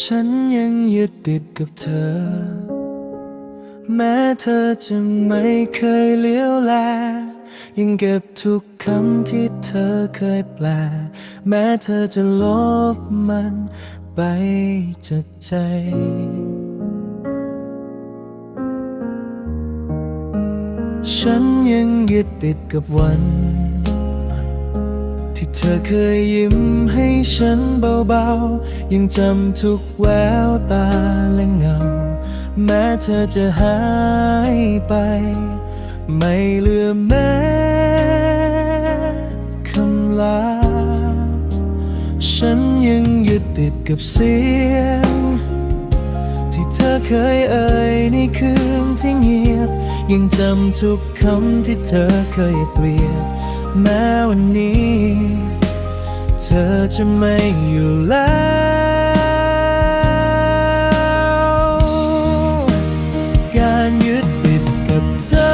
ฉันยังยึดติดกับเธอ แม้เธอจะไม่เคยเลี้ยวแล ยังเก็บทุกคำที่เธอเคยแปล แม้เธอจะลบมันไปจากใจ ฉันยังยึดติดกับวัน เธอเคยยิ้มให้ฉันเบาๆ ยังจำทุกแววตาและเงา แม้เธอจะหายไป ไม่เหลือแม้คำลา ฉันยังยึดติดกับเสียง ที่เธอเคยเอ่ยในคืนที่เงียบ ยังจำทุกคำที่เธอเคยเปลี่ยน แม้วันนี้ เธอจะไม่อยู่แล้วการยึดติดกับเธอ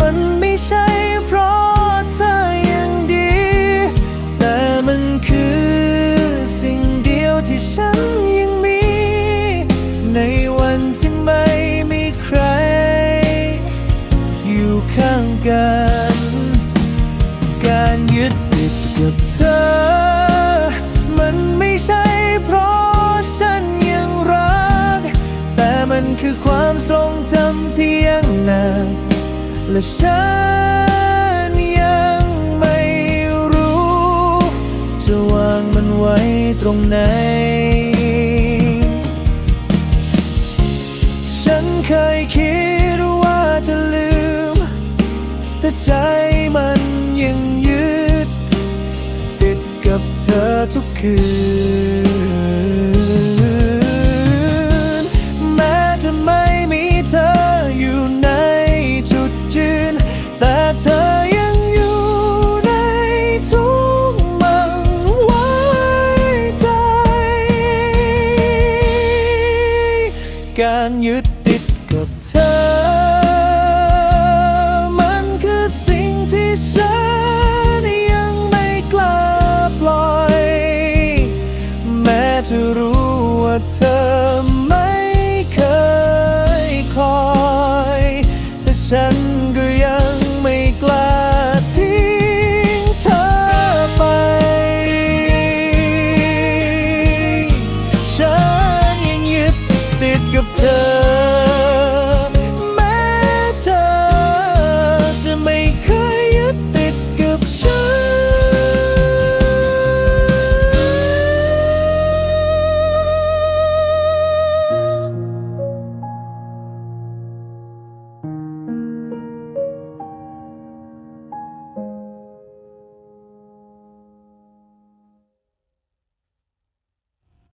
มันไม่ใช่เพราะเธอยังดี แต่มันคือสิ่งเดียวที่ฉันยังมี ในวันที่ไม่ กับเธอ มันไม่ใช่เพราะฉันยังรัก แต่มันคือความทรงจำที่ยังหนักและฉันยังไม่รู้ จะวางมันไว้ตรงไหน ฉันเคยคิดว่าจะลืม แต่ใจมัน กับเธอทุกคืน แม้จะไม่มีเธออยู่ในจุดยืน แต่เธอยังอยู่ในทุกมันไว้ใจ การยึดติดกับเธอ รู้ว่าเธอไม่เคยคอย แต่ฉันก็ยัง